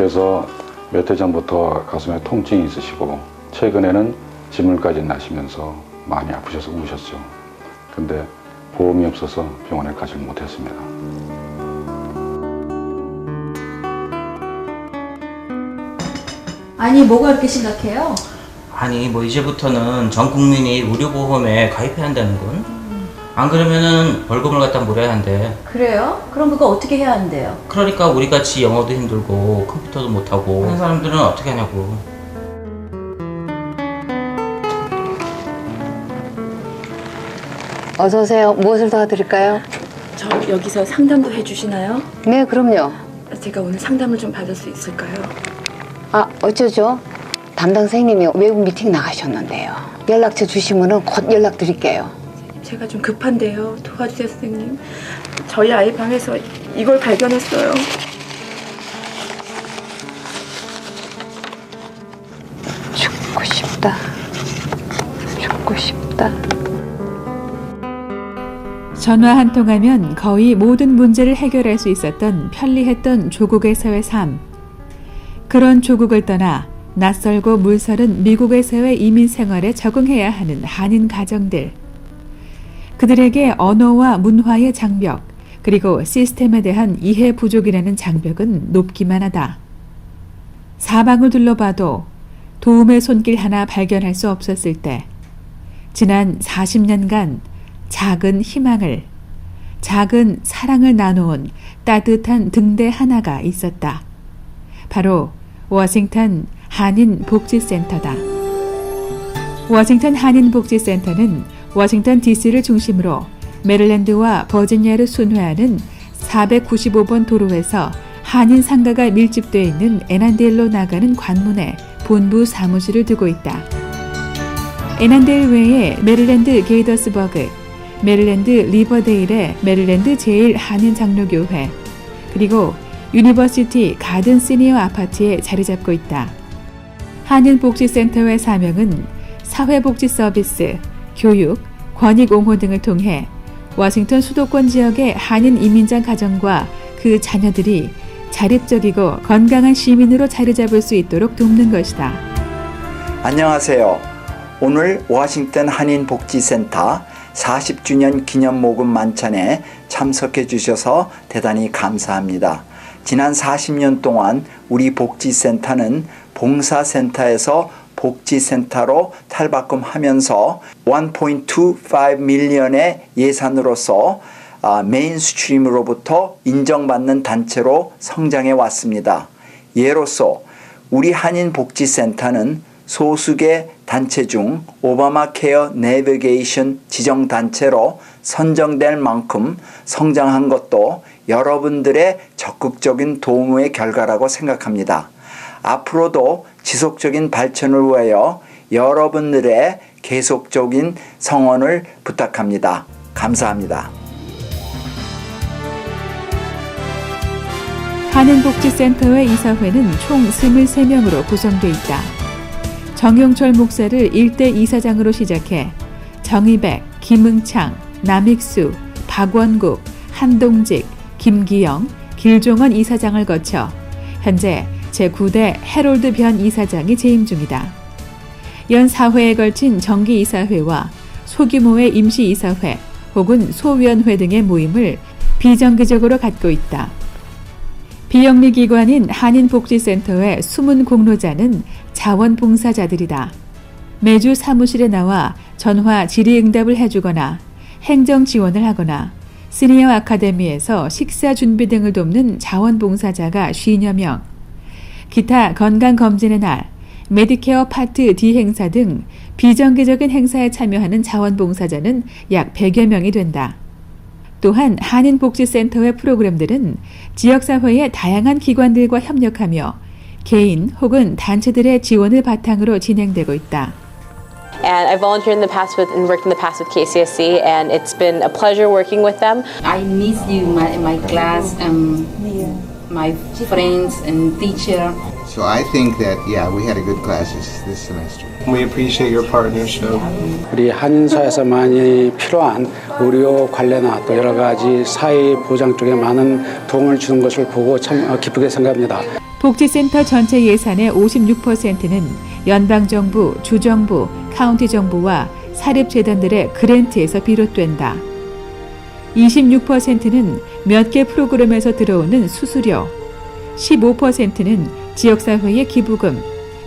어머니께서 몇 해 전부터 가슴에 통증이 있으시고 최근에는 진물까지 나시면서 많이 아프셔서 우셨죠. 근데 보험이 없어서 병원에 가지 못했습니다. 아니 뭐가 그렇게 심각해요? 아니 뭐 이제부터는 전 국민이 의료보험에 가입해야 한다는 건? 안 그러면은 벌금을 갖다 물어야 한대. 그래요? 그럼 그거 어떻게 해야 한대요? 그러니까 우리 같이 영어도 힘들고 컴퓨터도 못하고 하는 사람들은 어떻게 하냐고. 어서 오세요. 무엇을 도와드릴까요? 저 여기서 상담도 해주시나요? 네, 그럼요. 제가 오늘 상담을 좀 받을 수 있을까요? 아, 어쩌죠? 담당 선생님이 외국 미팅 나가셨는데요. 연락처 주시면 곧 연락 드릴게요. 제가 좀 급한데요. 도와주세요, 선생님. 저희 아이 방에서 이걸 발견했어요. 죽고 싶다. 죽고 싶다. 전화 한 통하면 거의 모든 문제를 해결할 수 있었던 편리했던 조국의 사회 삶. 그런 조국을 떠나 낯설고 물설은 미국의 사회 이민 생활에 적응해야 하는 한인 가정들. 그들에게 언어와 문화의 장벽, 그리고 시스템에 대한 이해 부족이라는 장벽은 높기만 하다. 사방을 둘러봐도 도움의 손길 하나 발견할 수 없었을 때, 지난 40년간 작은 희망을, 작은 사랑을 나누온 따뜻한 등대 하나가 있었다. 바로 워싱턴 한인복지센터다. 워싱턴 한인복지센터는 워싱턴 DC를 중심으로 메릴랜드와 버지니아를 순회하는 495번 도로에서 한인 상가가 밀집되어 있는 에난데일로 나가는 관문에 본부 사무실을 두고 있다. 에난데일 외에 메릴랜드 게이더스버그, 메릴랜드 리버데일의 메릴랜드 제일 한인 장로교회, 그리고 유니버시티 가든 시니어 아파트에 자리 잡고 있다. 한인복지센터의 사명은 사회복지 서비스, 교육, 권익 옹호 등을 통해 워싱턴 수도권 지역의 한인 이민자 가정과 그 자녀들이 자립적이고 건강한 시민으로 자리 잡을 수 있도록 돕는 것이다. 안녕하세요. 오늘 워싱턴 한인복지센터 40주년 기념 모금 만찬에 참석해 주셔서 대단히 감사합니다. 지난 40년 동안 우리 복지센터는 봉사센터에서 복지센터로 탈바꿈하면서 1.25 밀리언의 예산으로서 아, 메인 스트림으로부터 인정받는 단체로 성장해 왔습니다. 예로서 우리 한인복지센터는 소수개 단체 중 오바마 케어 내비게이션 지정 단체로 선정될 만큼 성장한 것도 여러분들의 적극적인 도움의 결과라고 생각합니다. 앞으로도 지속적인 발전을 위하여 여러분들의 계속적인 성원을 부탁합니다. 감사합니다. 한인복지센터의 이사회는 총 23명으로 구성돼 있다. 정용철 목사를 일대 이사장으로 시작해 정의백, 김응창, 남익수, 박원국, 한동직, 김기영, 길종원 이사장을 거쳐 현재 제9대 해롤드 변 이사장이 재임 중이다. 연 4회에 걸친 정기 이사회와 소규모의 임시 이사회 혹은 소위원회 등의 모임을 비정기적으로 갖고 있다. 비영리 기관인 한인복지센터의 숨은 공로자는 자원봉사자들이다. 매주 사무실에 나와 전화 질의응답을 해주거나 행정 지원을 하거나 시니어 아카데미에서 식사 준비 등을 돕는 자원봉사자가 50여 명, 기타 건강검진의 날, 메디케어 파트 D 행사 등 비정기적인 행사에 참여하는 자원봉사자는 약 100여 명이 된다. 또한 한인복지센터의 프로그램들은 지역사회의 다양한 기관들과 협력하며 개인 혹은 단체들의 지원을 바탕으로 진행되고 있다. And I volunteered in the past with and worked in the past with KCSC, and it's been a pleasure working with them. I miss you, my, my class, um, my friends and teacher. So I think that, yeah, we had a good classes this semester. We appreciate your partnership. 우리 한인사에서 많이 필요한 의료 관련화 또 여러 가지 사회 보장 쪽에 많은 도움을 주는 것을 보고 참 기쁘게 생각합니다. 복지센터 전체 예산의 56%는 연방정부, 주정부, 카운티 정부와 사립재단들의 그랜트에서 비롯된다. 26%는 몇 개 프로그램에서 들어오는 수수료, 15%는 지역사회의 기부금,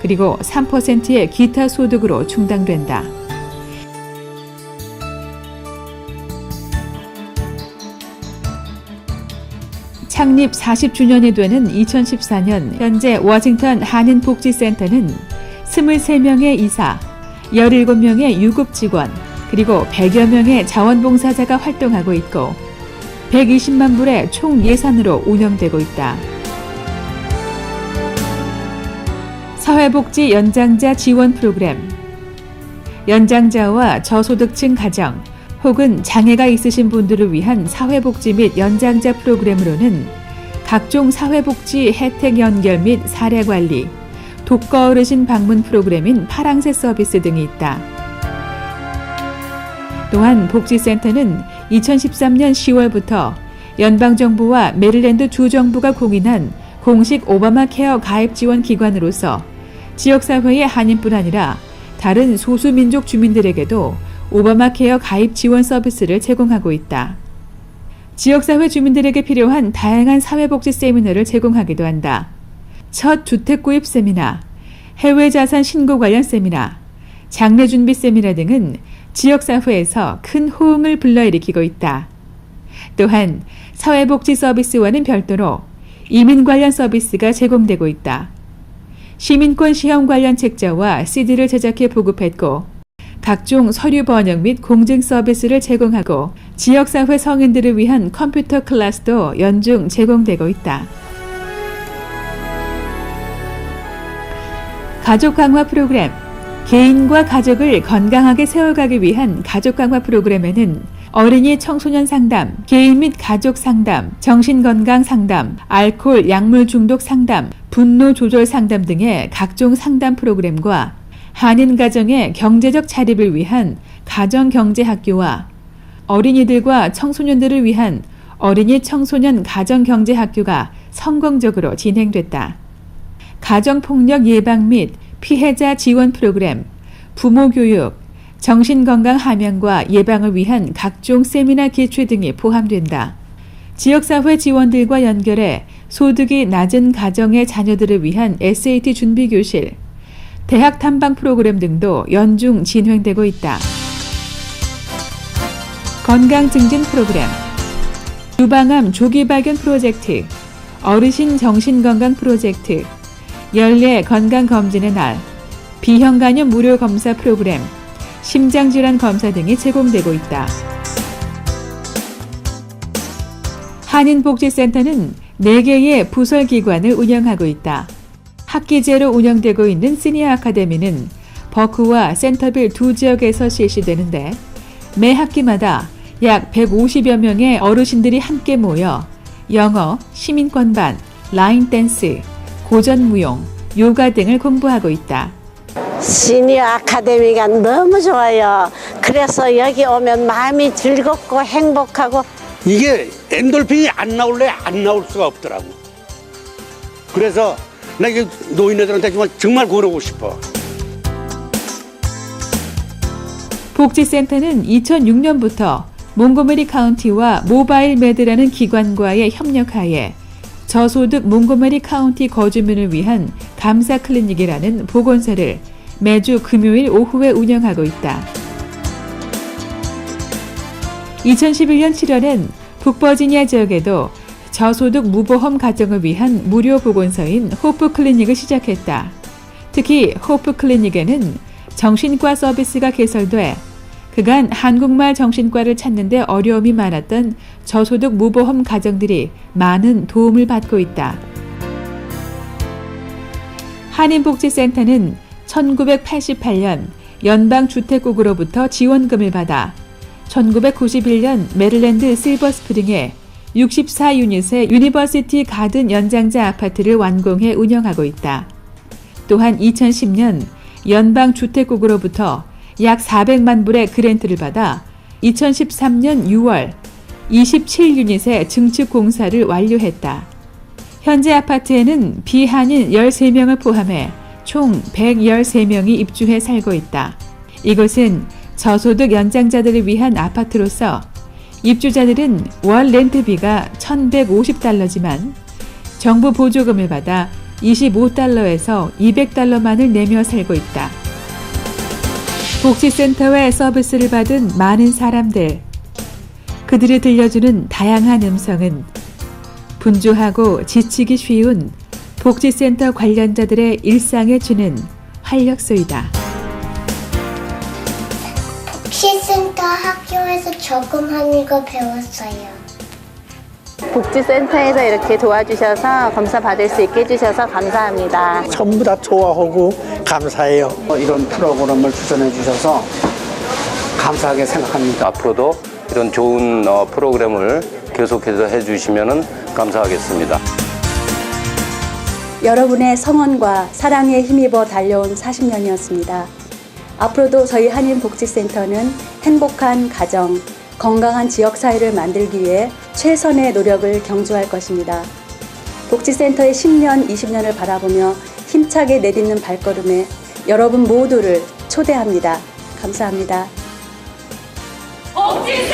그리고 3%의 기타 소득으로 충당된다. 창립 40주년이 되는 2014년 현재 워싱턴 한인복지센터는 23명의 이사, 17명의 유급 직원, 그리고 100여 명의 자원봉사자가 활동하고 있고 120만 불의 총 예산으로 운영되고 있다. 사회복지 연장자 지원 프로그램 연장자와 저소득층 가정 혹은 장애가 있으신 분들을 위한 사회복지 및 연장자 프로그램으로는 각종 사회복지 혜택 연결 및 사례 관리, 독거 어르신 방문 프로그램인 파랑새 서비스 등이 있다. 또한 복지센터는 2013년 10월부터 연방정부와 메릴랜드 주정부가 공인한 공식 오바마 케어 가입 지원 기관으로서 지역사회의 한인뿐 아니라 다른 소수민족 주민들에게도 오바마 케어 가입 지원 서비스를 제공하고 있다. 지역사회 주민들에게 필요한 다양한 사회복지 세미나를 제공하기도 한다. 첫 주택 구입 세미나, 해외 자산 신고 관련 세미나, 장례 준비 세미나 등은 지역사회에서 큰 호응을 불러일으키고 있다. 또한 사회복지 서비스와는 별도로 이민 관련 서비스가 제공되고 있다. 시민권 시험 관련 책자와 CD를 제작해 보급했고 각종 서류 번역 및 공증 서비스를 제공하고 지역사회 성인들을 위한 컴퓨터 클래스도 연중 제공되고 있다. 가족 강화 프로그램 개인과 가족을 건강하게 세워가기 위한 가족 강화 프로그램에는 어린이 청소년 상담, 개인 및 가족 상담, 정신건강 상담, 알코올 약물 중독 상담, 분노 조절 상담 등의 각종 상담 프로그램과 한인 가정의 경제적 자립을 위한 가정 경제 학교와 어린이들과 청소년들을 위한 어린이 청소년 가정 경제 학교가 성공적으로 진행됐다. 가정 폭력 예방 및 피해자 지원 프로그램, 부모 교육, 정신건강 함양과 예방을 위한 각종 세미나 개최 등이 포함된다. 지역사회 지원들과 연결해 소득이 낮은 가정의 자녀들을 위한 SAT 준비교실, 대학 탐방 프로그램 등도 연중 진행되고 있다. 건강 증진 프로그램, 유방암 조기 발견 프로젝트, 어르신 정신건강 프로젝트, 연례 건강검진의 날, 비형간염 무료 검사 프로그램, 심장질환 검사 등이 제공되고 있다. 한인복지센터는 4개의 부설기관을 운영하고 있다. 학기제로 운영되고 있는 시니어 아카데미는 버크와 센터빌 두 지역에서 실시되는데 매 학기마다 약 150여 명의 어르신들이 함께 모여 영어, 시민권반, 라인 댄스, 고전 무용, 요가 등을 공부하고 있다. 시니어 아카데미가 너무 좋아요. 그래서 여기 오면 마음이 즐겁고 행복하고 이게 엔돌핀이 안 나올래 안 나올 수가 없더라고. 그래서 나 이게 노인네들한테 정말 정말 고르고 싶어. 복지센터는 2006년부터 몽고메리 카운티와 모바일 매드라는 기관과의 협력하에 저소득 몽고메리 카운티 거주민을 위한 감사 클리닉이라는 보건소를 매주 금요일 오후에 운영하고 있다. 2011년 7월엔 북버지니아 지역에도 저소득 무보험 가정을 위한 무료 보건소인 호프 클리닉을 시작했다. 특히 호프 클리닉에는 정신과 서비스가 개설돼 그간 한국말 정신과를 찾는데 어려움이 많았던 저소득 무보험 가정들이 많은 도움을 받고 있다. 한인복지센터는 1988년 연방주택국으로부터 지원금을 받아 1991년 메릴랜드 실버스프링에 64유닛의 유니버시티 가든 연장자 아파트를 완공해 운영하고 있다. 또한 2010년 연방주택국으로부터 약 400만 불의 그랜트를 받아 2013년 6월 27유닛의 증축 공사를 완료했다. 현재 아파트에는 비한인 13명을 포함해 총 113명이 입주해 살고 있다. 이곳은 저소득 연장자들을 위한 아파트로서 입주자들은 월 렌트비가 1,150달러지만 정부 보조금을 받아 25달러에서 200달러만을 내며 살고 있다. 복지센터의 서비스를 받은 많은 사람들. 그들이 들려주는 다양한 음성은 분주하고 지치기 쉬운 복지센터 관련자들의 일상에 주는 활력소이다. 복지센터 학교에서 저금하는 거 배웠어요. 복지센터에서 이렇게 도와주셔서 검사 받을 수 있게 해주셔서 감사합니다. 전부 다 좋아하고 감사해요. 이런 프로그램을 추천해 주셔서 감사하게 생각합니다. 앞으로도 이런 좋은 어, 프로그램을 계속해서 해주시면 감사하겠습니다. 여러분의 성원과 사랑에 힘입어 달려온 40년이었습니다. 앞으로도 저희 한인복지센터는 행복한 가정, 건강한 지역사회를 만들기 위해 최선의 노력을 경주할 것입니다. 복지센터의 10년, 20년을 바라보며 힘차게 내딛는 발걸음에 여러분 모두를 초대합니다. 감사합니다. 복지